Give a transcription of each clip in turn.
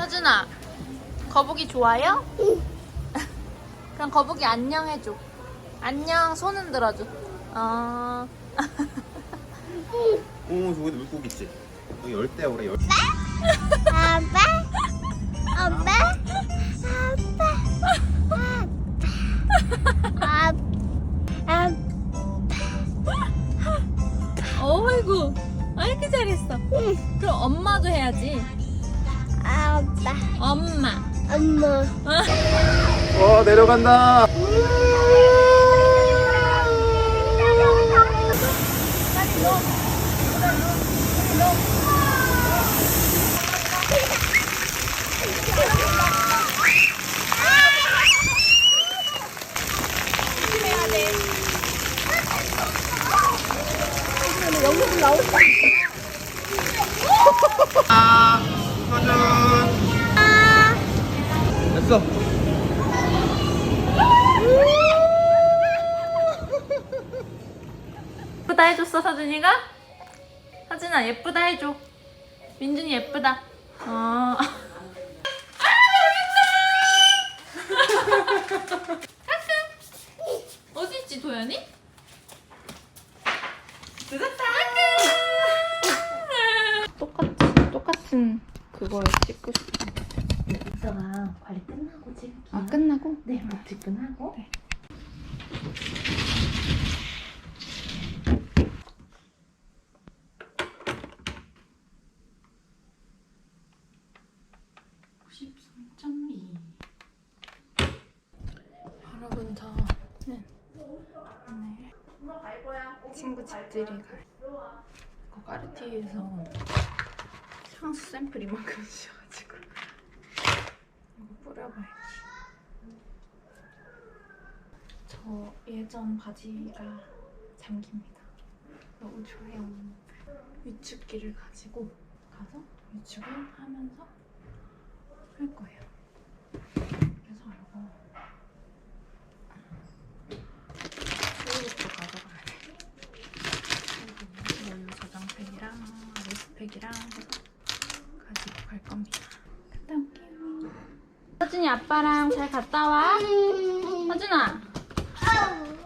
서준아, 거북이 좋아요? 그럼 거북이 안녕 해줘. 안녕, 손 흔들어줘. 어. 오 저기 물고기 있지 여기 열대 오래 열 아빠? 아빠? 내려간다. 아, 됐어 해줬어, 서준이가? 서준아, 예쁘다 해줘. 민준이 예쁘다. 어. 어디 있지, 도연이? 늦었다. 똑같이, 똑같은 그거에 찍고 싶어. 이서가 관리 끝나고 찍을게요. 아, 끝나고? 네, 목질 끝나고. 네. 여러분 저는 오늘 친구 집들이 갈그 까르티에서 향수 샘플 이만큼 주셔가지고 이거 뿌려봐야지. 저 예전 바지가 잠깁니다. 우주형 위축기를 가지고 가서 위축을 하면서 할 거예요. 그래서 이거 이거부터 가져가야 돼. 그리고 원유 레스팩이랑 가지고 갈 겁니다. 갔다 올게요. 서준이 아빠랑 잘 갔다 와. 서준아,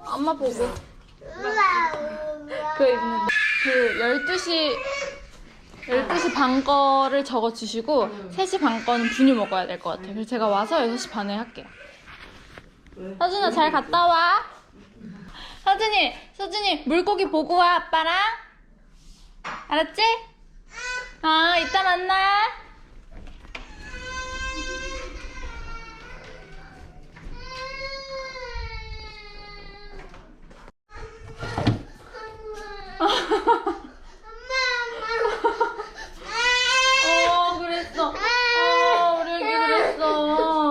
엄마 보고. 그 입는 그 12시 12시 반 거를 적어 주시고 3시 반 거는 분유 먹어야 될 것 같아요. 그래서 제가 와서 6시 반에 할게요. 서준아 잘 갔다 와. 서준이, 서준이 물고기 보고 와 아빠랑. 알았지? 어, 이따 만나. 어, 그랬어. 어, 우리 애기 그랬어.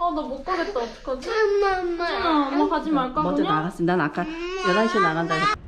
어, 나 못 가겠다. 어떡하지? 아, 엄마 가지 말까 먼저 그냥? 나갔어. 난 아까 11시에 나간다. 했-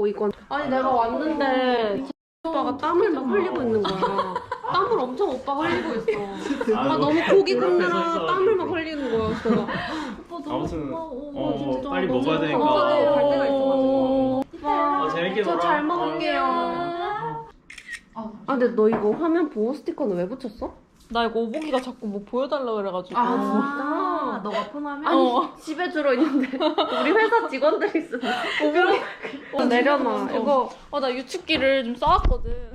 하고 이건 아니 내가 왔는데 오빠가 땀을 막 흘리고 있는 거야. 땀을 엄청 오빠가 흘리고 있어. 아 너무 고기 굽느라 땀을 막 흘리는 거야. 그래서 오빠 너무 아무튼 고마워. 어, 진짜 빨리 너무 먹어야 되니까. 고마워. 갈 때가 있어가지고. 어, 재밌게 놀아. 저잘 먹을게요. 아 근데 너 이거 화면 보호 스티커는 왜 붙였어? 나 이거 오복이가 자꾸 뭐 보여달라 그래가지고. 진짜? 너가 폰하면? 아니 어. 집에 들어 있는데 우리 회사 직원들이 쓰는 오복이. 어, 내려놔 이거 어, 나 유축기를 좀 써왔거든.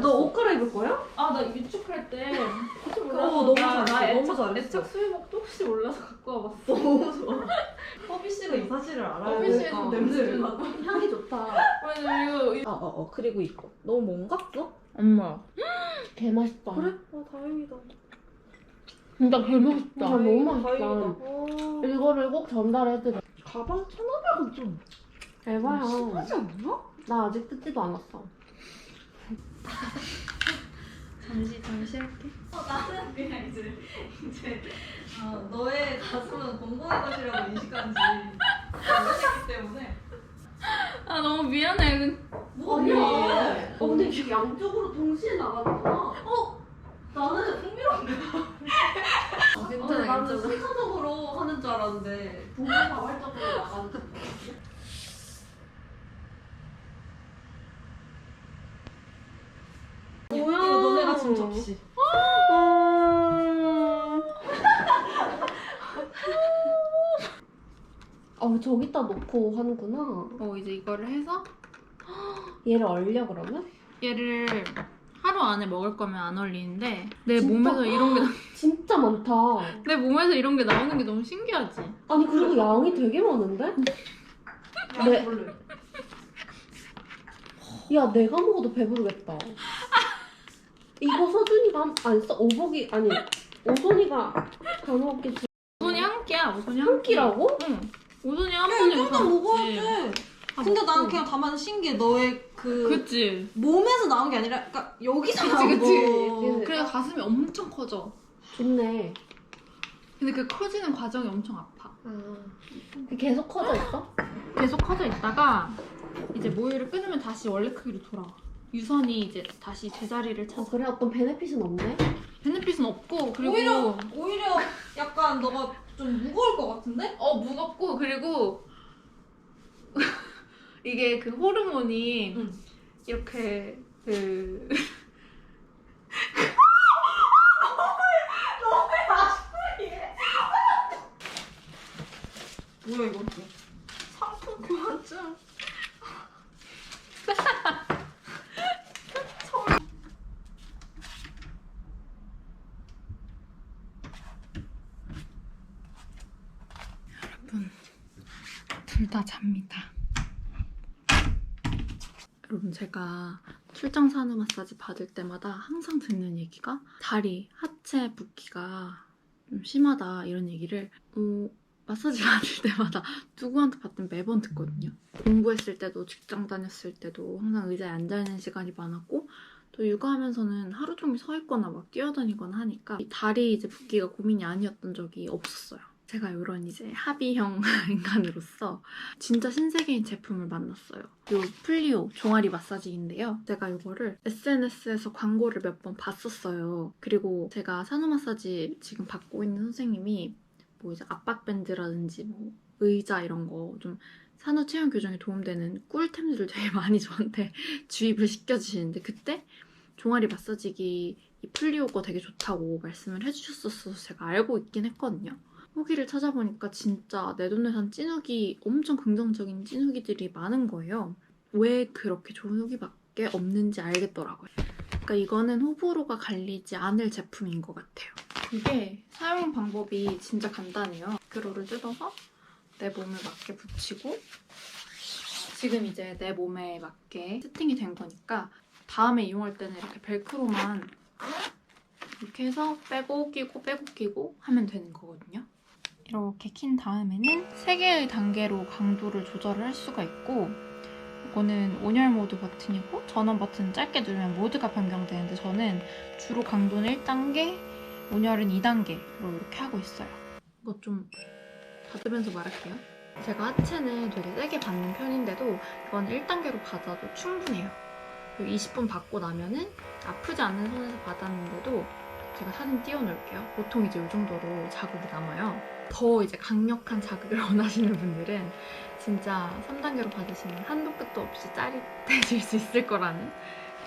너옷 갈아입을 거야? 아, 나 유축할 때. 어, 너무 나- 잘했어. 나 너무 애착- 잘했어. 애착 수유복도 혹시 몰라서 갖고 와봤어. 너무 좋아 허비 씨가 이 사실을 알아야 커피숍에서 냄새를 나고. 향이 좋다 맞아, 이거. 이거- 어어어 그리고 이거 너무 뭔가 써? 엄마. 개 맛있다 그래? 아 다행이다 진짜 개 맛있다. 아, 너무 맛있다 이거를 꼭 전달해 드려 가방 1,500원 좀. 대박이야 심하지 않나? 나 아직 뜯지도 않았어 잠시 할게. 어, 나는 그냥 이제 이제 어, 너의 가슴은 공공의 것이라고 인식하는지 모르기 때문에 아 너무 미안해. 뭐가 아니야. 미안해. 어, 근데 지금 양쪽으로 동시에 나가는구나. 어? 나는 흥미로운데. 어, 아니, 나는 순차적으로 하는 줄 알았는데 동시다발적으로 나가는 줄 알았어. 뭐야? 이거 너네가 준 접시. 어, 저기다 놓고 하는구나. 어 이제 이거를 해서 얘를 얼려 그러면? 얘를 하루 안에 먹을 거면 안 얼리는데 내 진짜? 몸에서 이런 게 나- 진짜 많다. 내 몸에서 이런 게 나오는 게 너무 신기하지. 아니 그리고 양이 되게 많은데? 네. 몰래. 야 내가 먹어도 배부르겠다. 이거 서준이가 한- 안 써? 오복이 아니 오선이가 다 먹겠지. 오손이 한 끼야. 오손이 한 한 끼라고? 응. 오손이 한 야, 번에 이거 다 먹어야 먹지. 돼. 아, 근데 난 먹고. 그냥 가만 신기해. 너의 그 그치. 몸에서 나온 게 아니라 그러니까 여기서 그치, 나온 그치. 거. 그래서 가슴이 엄청 커져. 좋네. 근데 그 커지는 과정이 엄청 아파. 계속 커져 있어? 계속 커져 있다가 이제 모유를 끊으면 다시 원래 크기로 돌아와. 유선이 이제 다시 제자리를 어, 찾아. 그래 어떤 베네핏은 없네. 베네핏은 없고 그리고 오히려 오히려 약간 너가 좀 무거울 것 같은데? 어 무겁고 그리고 이게 그 호르몬이 응. 이렇게 그 뭐야 이거? 상품 교환증 여러분 둘 다 잡니다. 여러분 제가 출장 산후 마사지 받을 때마다 항상 듣는 얘기가 다리 하체 붓기가 좀 심하다 이런 얘기를 어, 마사지 받을 때마다 누구한테 받든 매번 듣거든요. 공부했을 때도 직장 다녔을 때도 항상 의자에 앉아 있는 시간이 많았고 또 육아하면서는 하루 종일 서 있거나 막 뛰어다니거나 하니까 이 다리 이제 붓기가 고민이 아니었던 적이 없었어요. 제가 이런 이제 합의형 인간으로서 진짜 신세계인 제품을 만났어요. 요 플리오 종아리 마사지인데요. 제가 이거를 SNS에서 광고를 몇 번 봤었어요. 그리고 제가 산후 마사지 지금 받고 있는 선생님이 뭐 이제 압박밴드라든지 뭐 의자 이런 거 좀 산후 체형 교정에 도움되는 꿀템들을 되게 많이 저한테 주입을 시켜주시는데 그때 종아리 마사지기 이 플리오 거 되게 좋다고 말씀을 해주셨었어서 제가 알고 있긴 했거든요. 후기를 찾아보니까 진짜 내돈내산 찐후기 엄청 긍정적인 찐후기들이 많은 거예요. 왜 그렇게 좋은 후기밖에 없는지 알겠더라고요. 그러니까 이거는 호불호가 갈리지 않을 제품인 것 같아요. 이게 사용 방법이 진짜 간단해요. 그로를 뜯어서 내 몸에 맞게 붙이고 지금 이제 내 몸에 맞게 세팅이 된 거니까 다음에 이용할 때는 이렇게 벨크로만 이렇게 해서 빼고 끼고 빼고 끼고 하면 되는 거거든요. 이렇게 킨 다음에는 세 개의 단계로 강도를 조절을 할 수가 있고 이거는 온열 모드 버튼이고 전원 버튼 짧게 누르면 모드가 변경되는데 저는 주로 강도는 1단계, 온열은 2단계로 이렇게 하고 있어요. 이거 좀 받으면서 말할게요. 제가 하체는 되게 세게 받는 편인데도 이건 1단계로 받아도 충분해요. 그리고 20분 받고 나면은 아프지 않는 선에서 받았는데도 제가 사진 띄워놓을게요. 보통 이제 이 정도로 자국이 남아요. 더 이제 강력한 자극을 원하시는 분들은 진짜 3단계로 받으시면 한도 끝도 없이 짜릿해질 수 있을 거라는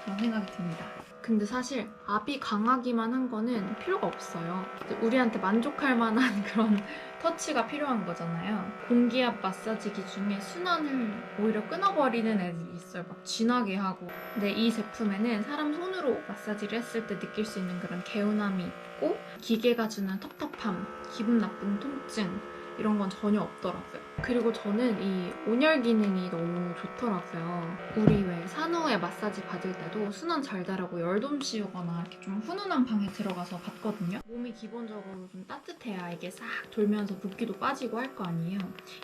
그런 생각이 듭니다. 근데 사실 압이 강하기만 한 거는 필요가 없어요. 우리한테 만족할 만한 그런 터치가 필요한 거잖아요. 공기압 마사지기 중에 순환을 오히려 끊어버리는 애들이 있어요. 막 진하게 하고. 근데 이 제품에는 사람 손으로 마사지를 했을 때 느낄 수 있는 그런 개운함이 있고 기계가 주는 텁텁함, 기분 나쁜 통증 이런 건 전혀 없더라고요. 그리고 저는 이 온열 기능이 너무 좋더라고요. 우리 왜 산후에 마사지 받을 때도 순환 잘 되라고 열돔 씌우거나 이렇게 좀 훈훈한 방에 들어가서 받거든요. 몸이 기본적으로 좀 따뜻해야 이게 싹 돌면서 붓기도 빠지고 할 거 아니에요.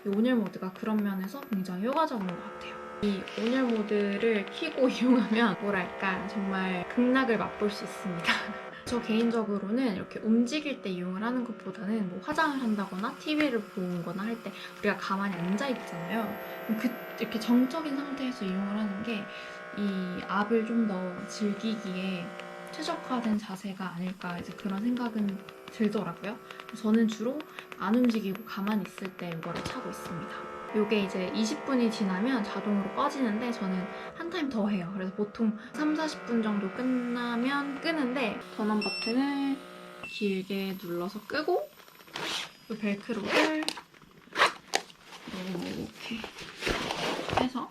이 온열 모드가 그런 면에서 굉장히 효과적인 것 같아요. 이 온열 모드를 켜고 이용하면 뭐랄까 정말 극락을 맛볼 수 있습니다. 저 개인적으로는 이렇게 움직일 때 이용을 하는 것보다는 뭐 화장을 한다거나 TV를 보거나 할 때 우리가 가만히 앉아 있잖아요. 그럼 그 이렇게 정적인 상태에서 이용을 하는 게 이 압을 좀 더 즐기기에 최적화된 자세가 아닐까 이제 그런 생각은 들더라고요. 저는 주로 안 움직이고 가만히 있을 때 이거를 차고 있습니다. 이게 이제 20분이 지나면 자동으로 꺼지는데 저는 한 타임 더 해요. 그래서 보통 3, 40분 정도 끝나면 끄는데 전원 버튼을 길게 눌러서 끄고 이 벨크로를 이렇게 해서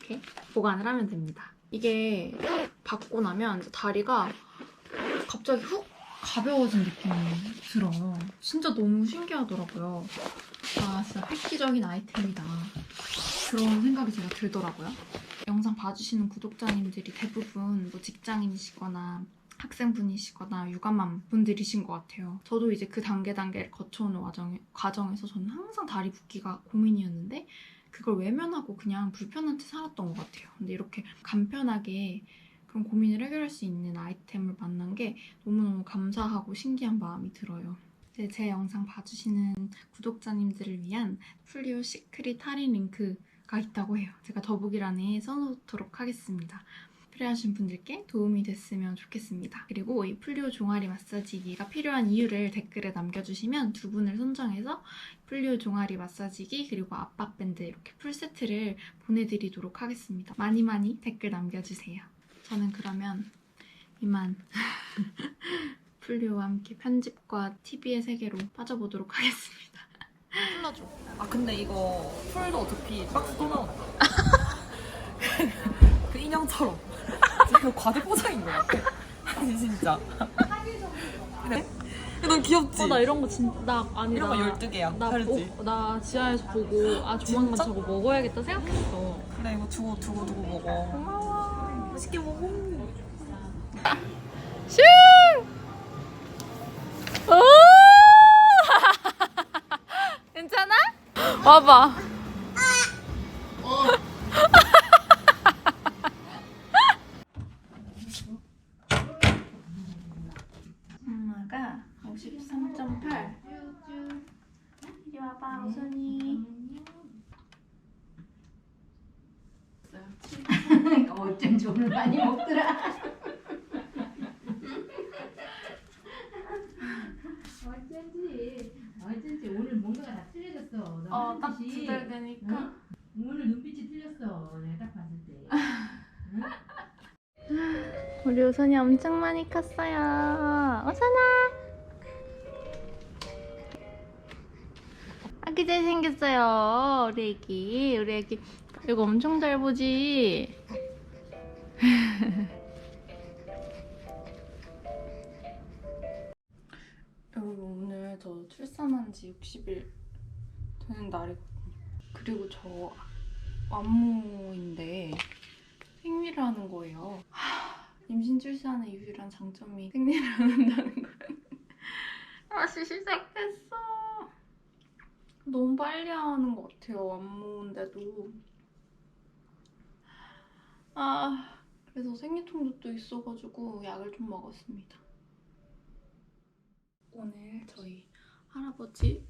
이렇게 보관을 하면 됩니다. 이게 받고 나면 다리가 갑자기 훅 가벼워진 느낌이 들어. 진짜 너무 신기하더라고요. 아, 진짜 획기적인 아이템이다. 그런 생각이 제가 들더라고요. 영상 봐주시는 구독자님들이 대부분 뭐 직장인이시거나 학생분이시거나 육아맘 분들이신 것 같아요. 저도 이제 그 단계 단계를 거쳐오는 과정, 과정에서 저는 항상 다리 붓기가 고민이었는데 그걸 외면하고 그냥 불편한 채 살았던 것 같아요. 근데 이렇게 간편하게 그런 고민을 해결할 수 있는 아이템을 만난 게 너무너무 감사하고 신기한 마음이 들어요. 이제 제 영상 봐주시는 구독자님들을 위한 플리오 시크릿 할인 링크가 있다고 해요. 제가 더보기란에 써놓도록 하겠습니다. 필요하신 분들께 도움이 됐으면 좋겠습니다. 그리고 이 플리오 종아리 마사지기가 필요한 이유를 댓글에 남겨주시면 두 분을 선정해서 플리오 종아리 마사지기 그리고 압박밴드 이렇게 풀세트를 보내드리도록 하겠습니다. 많이 많이 댓글 남겨주세요. 저는 그러면 이만 플리오와 함께 편집과 TV의 세계로 빠져보도록 하겠습니다. 풀러줘. 아 근데 이거 풀도 어차피 박스 또 나온다. 그 인형처럼. 지금 과대 포장인 것 같아. 아니 진짜. 근데 너무 귀엽지? 어, 나 이런 거 진짜 나 아니 이런 거 나 12개야. 나, 다르지? 보- 나 지하에서 보고 아 조만간 진짜? 저거 먹어야겠다 생각했어. 그래 이거 두고 두고 두고 먹어. 고마워. 맛있게 먹어. 슝! 와봐. 엄마가 53.8. 이리 와봐, 우선이. 어쩐지 오늘 많이 먹더라. 어쩐지 어쩐지 오늘 뭔가가 다 틀려졌어. 너 어, 하는 딱 짓이. 두 달 되니까. 응? 오늘 눈빛이 틀렸어. 내가 딱 봤을 때. 우리 우선이 엄청 많이 컸어요. 우선아! 아기 잘생겼어요. 우리 애기. 우리 애기. 이거 엄청 잘 보지? 여러분, 오늘 저 출산한 지 60일 되는 날이거든요. 그리고 저 완모인데 생리를 하는 거예요. 임신 출산의 유일한 장점이 생리를 안 한다는 거예요. 다시 시작했어. 너무 빨리 하는 것 같아요. 안모인데도. 아, 그래서 생리통도 또 있어가지고 약을 좀 먹었습니다. 오늘 저희 할아버지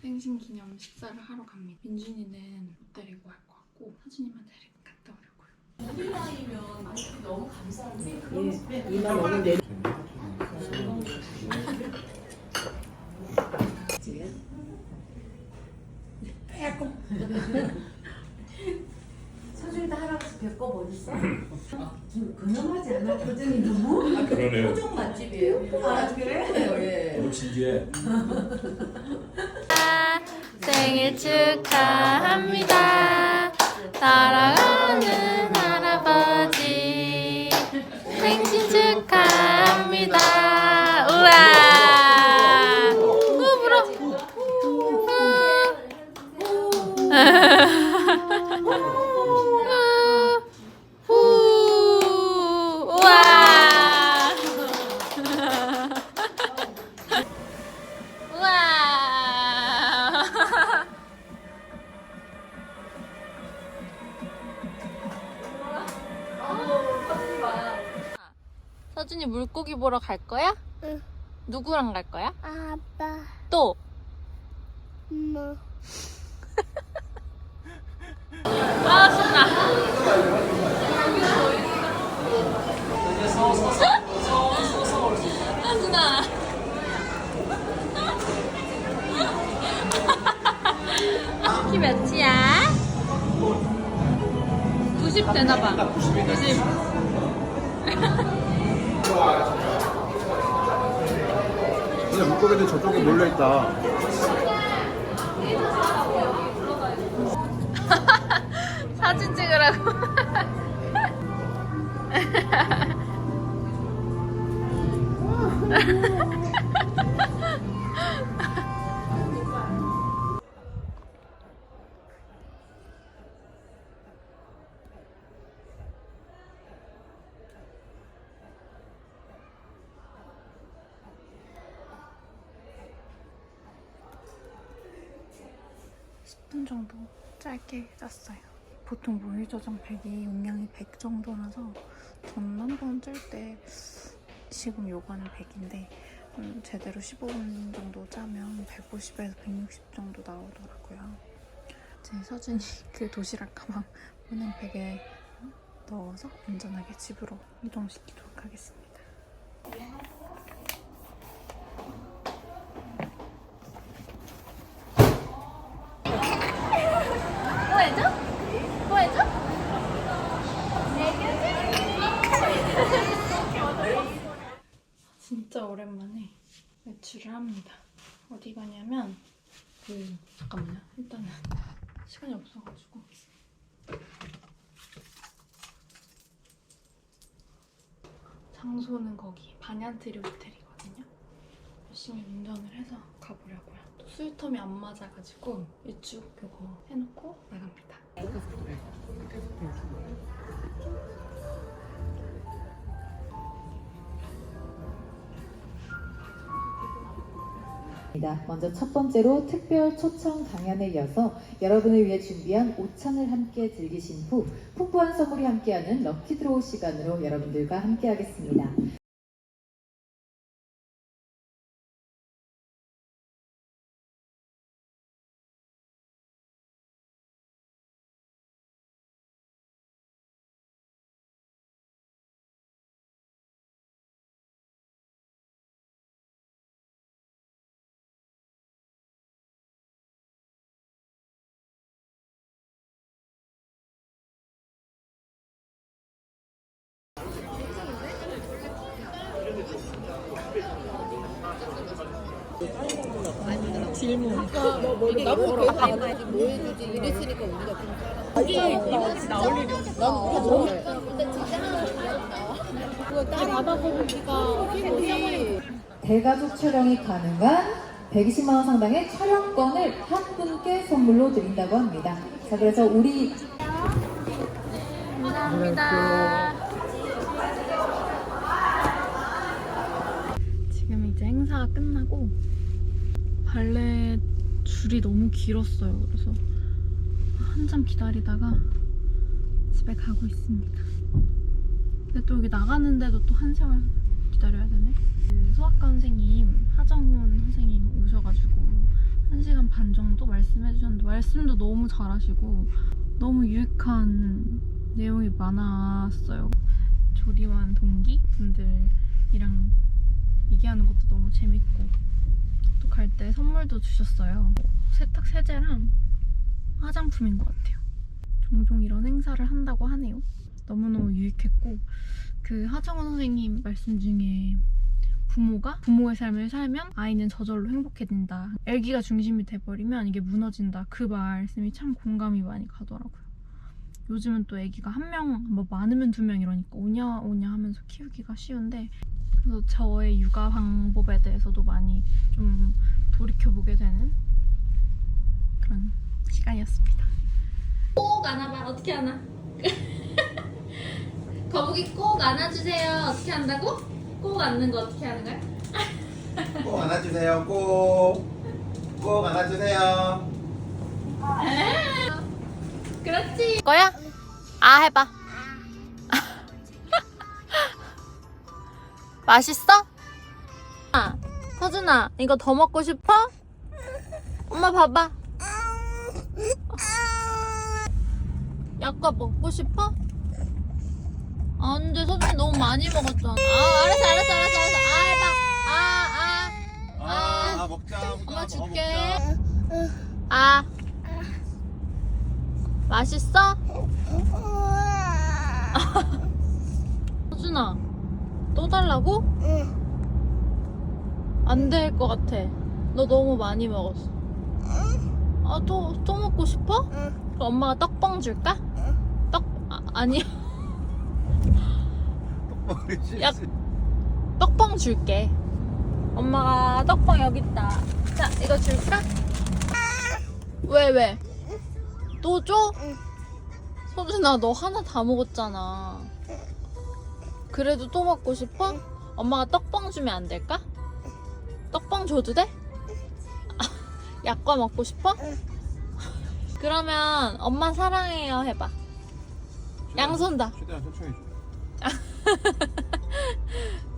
생신 기념 식사를 하러 갑니다. 민준이는 못 데리고 갈 것 같고 사진이만 데리고 갔다 오려고요. 서준이도 할아버지 배꼽 어딨어? 좀 근엄하지 않아? 표정이 너무? 아, 그러네요. 표정 맛집이에요. 아, 그래? 예. 너무 진지해. 생일 축하합니다. 사랑하는 보러 갈 거야? 응. 누구랑 갈 거야? 물고기들 저쪽에 몰려있다. 사진 찍으라고 짧게 짰어요. 보통 모유 저장팩이 용량이 100 정도라서 전 한 번 짤 때 지금 요거는 100인데 음, 제대로 15분 정도 짜면 150에서 160 정도 나오더라고요. 제 서준이 그 도시락 가방 은행팩에 넣어서 안전하게 집으로 이동시키도록 하겠습니다. 보여줘? 보여줘? 진짜 오랜만에 외출을 합니다. 어디 가냐면 그 잠깐만요. 일단은 시간이 없어가지고 장소는 거기 반얀트리 호텔이거든요. 열심히 운전을 해서 가보려고요. 또 수유텀이 안 맞아가지고 이쪽 요거 해놓고 나갑니다. 먼저 첫 번째로 특별 초청 강연에 이어서 여러분을 위해 준비한 오찬을 함께 즐기신 후 풍부한 선물이 함께하는 럭키 드로우 시간으로 여러분들과 함께하겠습니다. 대가족 촬영이 가능한 120만 원 상당의 촬영권을 한 분께 선물로 드린다고 합니다. 자, 그래서 우리 감사합니다. 지금 이제 행사가 끝나고 발레 줄이 너무 길었어요. 그래서 한참 기다리다가 집에 가고 있습니다. 근데 또 여기 나가는데도 또 한 시간 기다려야 되네. 그 소아과 선생님, 하정훈 선생님 오셔가지고 한 시간 반 정도 말씀해 주셨는데 말씀도 너무 잘하시고 너무 유익한 내용이 많았어요. 조리원 동기 분들이랑 얘기하는 것도 너무 재밌고 또갈때 선물도 주셨어요. 세탁 세제랑 화장품인 것 같아요. 종종 이런 행사를 한다고 하네요. 너무너무 유익했고 그 하정원 선생님 말씀 중에 부모가 부모의 삶을 살면 아이는 저절로 행복해진다. 애기가 중심이 돼버리면 이게 무너진다. 그 말씀이 참 공감이 많이 가더라고요. 요즘은 또 아기가 한 명, 뭐 많으면 두 명 이러니까 오냐 오냐 하면서 키우기가 쉬운데 그래서 저의 육아 방법에 대해서도 많이 좀 돌이켜보게 되는 그런 시간이었습니다. 꼭 안아봐. 어떻게 안아? 거북이 꼭 안아주세요. 어떻게 한다고? 꼭 안는 거 어떻게 하는 거야? 꼭 안아주세요. 꼭. 꼭 안아주세요. 그렇지. 거야? 아 해봐. 맛있어? 아, 서준아, 이거 더 먹고 싶어? 엄마 봐봐. 약과 먹고 싶어? 안 돼, 서준이 너무 많이 먹었잖아. 아, 알았어, 알았어, 알았어, 알았어. 아, 해봐. 아, 아. 아, 아 먹자. 엄마 어, 줄게. 아. 맛있어? 서준아, 또 달라고? 안될 것 같아. 너 너무 많이 먹었어. 아, 또, 또 먹고 싶어? 그럼 엄마가 떡빵 줄까? 떡, 아, 아니야. 야. 떡빵 줄게. 엄마가 떡빵 여기 있다. 자, 이거 줄까? 왜, 왜? 또 줘? 서준아, 너 하나 다 먹었잖아. 그래도 또 먹고 싶어? 엄마가 떡빵 주면 안 될까? 떡빵 줘도 돼? 약과 먹고 싶어? 그러면 엄마 사랑해요 해봐. 양손 다. 최대한 천천히 줘.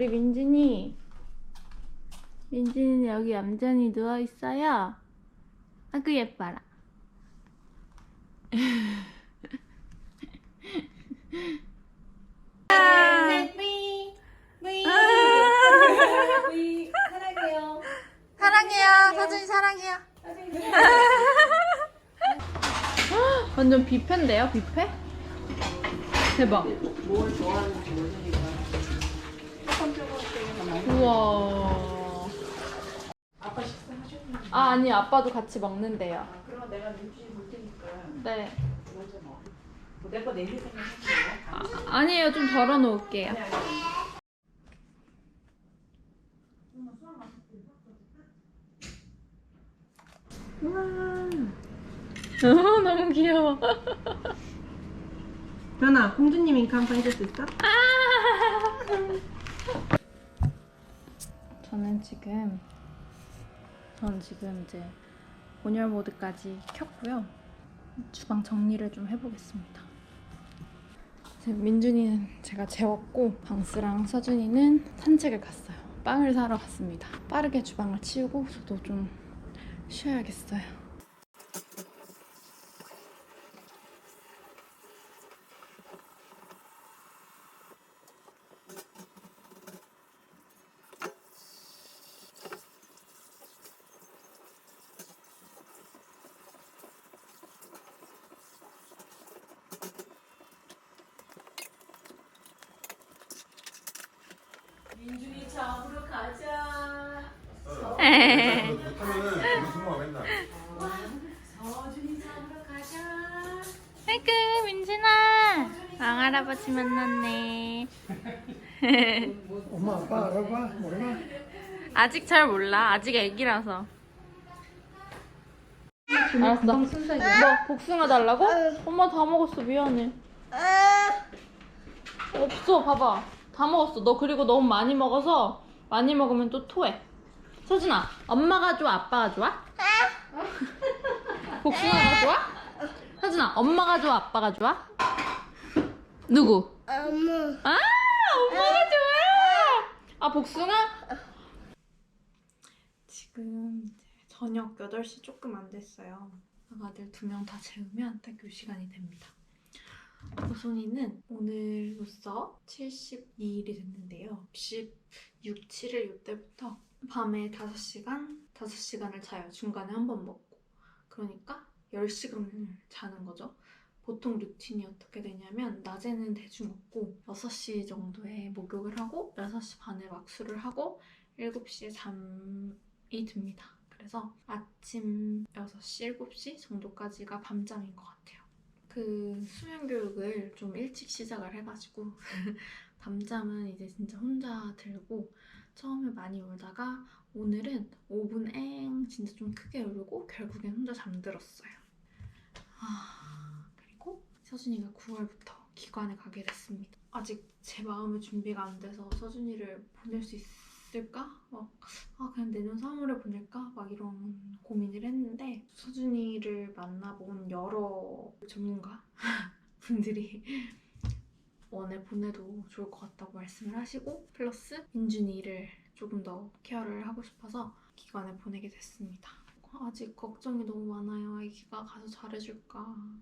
우리 민진이 민진이는 여기 얌전히 누워 있어요. 아그 예뻐라. 사랑해요. 사랑해요. 서준이 사랑해요. 완전 뷔페인데요, 뷔페? 대박. 뭘 좋아하는지 모르니까. 우와. 아빠 식사하셨나요? 아, 아니, 아빠도 같이 먹는데요. 그럼 내가 눈치 볼 테니까 네. 먼저 먹어. 내거 내릴 생각 하지 아, 아니에요, 좀 덜어놓을게요. 우와. 어, 너무 귀여워. 변아, 공주님 한번 해줄 수 있어? 저는 지금 저는 지금 이제 온열 모드까지 켰고요. 주방 정리를 좀 해보겠습니다. 민준이는 제가 재웠고 방스랑 서준이는 산책을 갔어요. 빵을 사러 갔습니다. 빠르게 주방을 치우고 저도 좀 쉬어야겠어요. 민준이 잡으러 가자. 못하면은 무슨 말 맨날. 서준이 잡으러 가자. 아이고 민준아 왕할아버지 만났네 아빠 알아봐 몰라. 아직 잘 몰라 아직 애기라서 알았어 뭐 복숭아 달라고? 엄마 다 먹었어 미안해 없어 봐봐 다 먹었어 너 그리고 너무 많이 먹어서 많이 먹으면 또 토해 서준아 엄마가 좋아 아빠가 좋아? 복숭아가 좋아? 서준아 엄마가 좋아 아빠가 좋아? 누구? 엄마. 아, 엄마가 좋아요. 아, 복숭아? 지금 저녁 8시 조금 안 됐어요. 아가들 두 명 다 재우면 딱 요 시간이 됩니다. 호순이는 오늘로써 72일이 됐는데요. 16, 7일 요때부터 밤에 5시간, 5시간을 자요. 중간에 한 번 먹고. 그러니까 10시간을 자는 거죠. 보통 루틴이 어떻게 되냐면 낮에는 대충 먹고 6시 정도에 목욕을 하고 6시 반에 왁수를 하고 7시에 잠이 듭니다. 그래서 아침 6시, 7시 정도까지가 밤잠인 것 같아요. 그 수면 교육을 좀 일찍 시작을 해가지고 밤잠은 이제 진짜 혼자 들고 처음에 많이 울다가 오늘은 5분 엥 진짜 좀 크게 울고 결국엔 혼자 잠들었어요. 아, 서준이가 9월부터 기관에 가게 됐습니다. 아직 제 마음의 준비가 안 돼서 서준이를 보낼 수 있을까? 막, 아, 그냥 내년 3월에 보낼까? 막 이런 고민을 했는데, 서준이를 만나본 여러 전문가 분들이 원에 보내도 좋을 것 같다고 말씀을 하시고, 플러스 민준이를 조금 더 케어를 하고 싶어서 기관에 보내게 됐습니다. 아직 걱정이 너무 많아요. 아기가 가서 잘해줄까?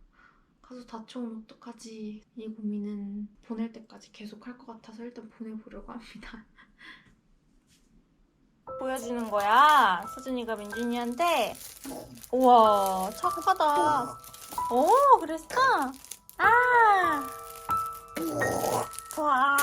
가서 다쳐오면 어떡하지? 이 고민은 보낼 때까지 계속 할 것 같아서 일단 보내보려고 합니다. 보여주는 거야. 서준이가 민준이한테. 우와, 착하다. 오, 그랬어? 아. 좋아.